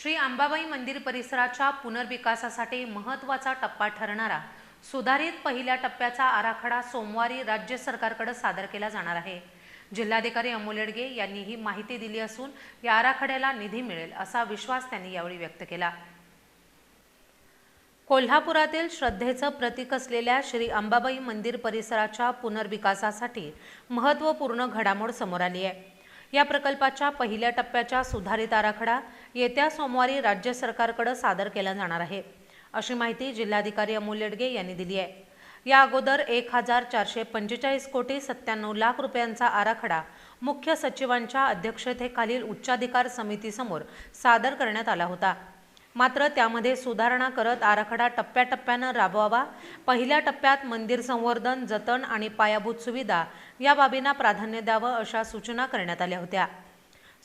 श्री अंबाबाई मंदिर परिसराच्या पुनर्विकासासाठी महत्त्वाचा टप्पा ठरणारा सुधारित पहिल्या टप्प्याचा आराखडा सोमवारी राज्य सरकारकडे सादर केला जाणार आहे. जिल्हाधिकारी अमोल येडगे यांनी ही माहिती दिली असून या आराखड्याला निधी मिळेल असा विश्वास त्यांनी यावेळी व्यक्त केला. कोल्हापुरातील श्रद्धेचं प्रतीक असलेल्या श्री अंबाबाई मंदिर परिसराच्या पुनर्विकासासाठी महत्त्वपूर्ण घडामोड समोर आली आहे. या प्रकल्पाच्या पहिल्या टप्प्याच्या सुधारित आराखडा येत्या सोमवारी राज्य सरकारकडे सादर केला जाणार आहे. अशी माहिती जिल्हाधिकारी अमोल येडगे यांनी दिली आहे. या अगोदर एक हजार चारशे पंचेचाळीस कोटी सत्त्याण्णव लाख रुपयांचा आराखडा मुख्य सचिवांच्या अध्यक्षतेखालील उच्चाधिकार समितीसमोर सादर करण्यात आला होता. मात्र त्यामध्ये सुधारणा करत आराखडा टप्प्याटप्प्यानं राबवावा. पहिल्या टप्प्यात मंदिर संवर्धन जतन आणि पायाभूत सुविधा या बाबींना प्राधान्य द्यावं अशा सूचना करण्यात आल्या होत्या.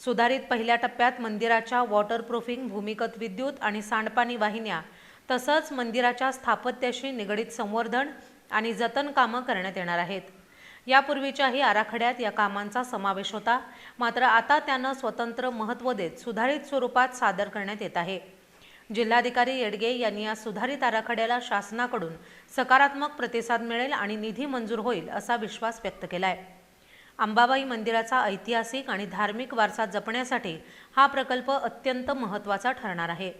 सुधारित पहिल्या टप्प्यात मंदिराच्या वॉटरप्रूफिंग भूमिगत विद्युत आणि सांडपाणी वाहिन्या तसंच मंदिराच्या स्थापत्याशी निगडीत संवर्धन आणि जतन कामं करण्यात येणार आहेत. यापूर्वीच्याही आराखड्यात या कामांचा समावेश होता मात्र आता त्यानं स्वतंत्र महत्त्व देत सुधारित स्वरूपात सादर करण्यात येत आहे. जिल्हाधिकारी येडगे यांनी या सुधारित आराखड्याला शासनाकडून सकारात्मक प्रतिसाद मिळेल आणि निधी मंजूर होईल असा विश्वास व्यक्त केला आहे अंबाबाई मंदिराचा ऐतिहासिक आणि धार्मिक वारसा जपण्यासाठी हा प्रकल्प अत्यंत महत्त्वाचा ठरणार आहे.